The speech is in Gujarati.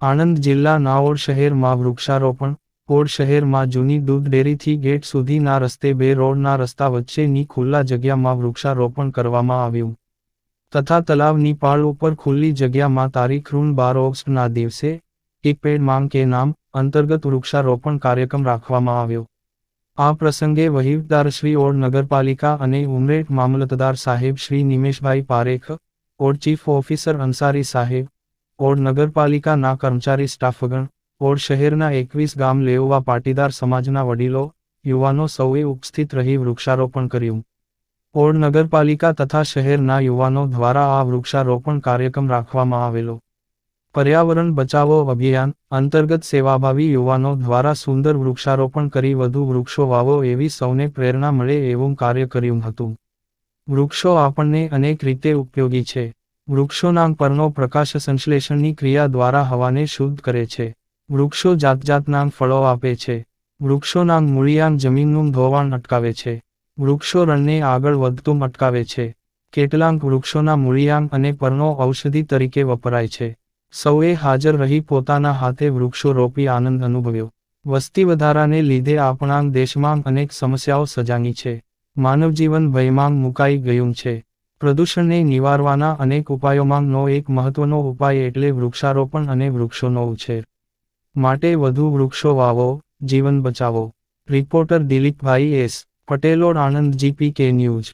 આણંદ જિલ્લા નાઓડ શહેરમાં વૃક્ષારોપણ ઓડ શહેરમાં જૂની દૂધ ડેરીથી ગેટ સુધીના રસ્તે બે રોડના રસ્તા વચ્ચેની ખુલ્લા જગ્યામાં વૃક્ષારોપણ કરવામાં આવ્યું. તથા તલાવની પાળ ઉપર ખુલ્લી જગ્યામાં તારીખ ઋણ બાર ઓગસ્ટના દિવસે, એક પેડ માંગ કે નામ, અંતર્ગત વૃક્ષારોપણ કાર્યક્રમ રાખવામાં આવ્યો. આ પ્રસંગે વહીવટદાર શ્રી ઓડ નગરપાલિકા અને ઉમરેઠ મામલતદાર સાહેબ શ્રી નિમેશભાઈ પારેખ, ઓડ ચીફ ઓફિસર અંસારી સાહેબ ઓડ નગરપાલિકાના કર્મચારી સ્ટાફગણ ઓડ શહેરના એકવીસ ગામ લેવવા પાટીદાર સમાજના વડીલો, યુવાનો સૌએ ઉપસ્થિત રહી વૃક્ષારોપણ કર્યું. ઓડ નગરપાલિકા તથા શહેરના યુવાનો દ્વારા આ વૃક્ષારોપણ કાર્યક્રમ રાખવામાં આવેલો. પર્યાવરણ બચાવો અભિયાન અંતર્ગત સેવાભાવી યુવાનો દ્વારા સુંદર વૃક્ષારોપણ કરી વધુ વૃક્ષો વાવો એવી સૌને પ્રેરણા મળે એવું કાર્ય કર્યું હતું. વૃક્ષો આપણને અનેક રીતે ઉપયોગી છે. વૃક્ષોના પરનો પ્રકાશ સંશ્લેષણની ક્રિયા દ્વારા હવાને શુદ્ધ કરે છે. વૃક્ષો જાતજાતના ફળો આપે છે. વૃક્ષોના મૂળિયાંગ જમીનનું ધોવાણ અટકાવે છે. વૃક્ષો રણને આગળ વધતું અટકાવે છે. કેટલાંક વૃક્ષોના મૂળિયાંગ અને પરનો ઔષધિ તરીકે વપરાય છે. સૌએ હાજર રહી પોતાના હાથે વૃક્ષો રોપી આનંદ અનુભવ્યો. વસ્તી વધારાને લીધે આપણા દેશમાં અનેક સમસ્યાઓ સજાની છે. માનવજીવન ભયમાં મુકાઈ ગયું છે. પ્રદૂષણને નિવારવાના અનેક ઉપાયોમાંનો એક મહત્વનો ઉપાય એટલે વૃક્ષારોપણ અને વૃક્ષોનો ઉછેર. માટે વધુ વૃક્ષો વાવો, જીવન બચાવો. Reporter Dilipbhai S. પટેલોડ, Anand GP K news.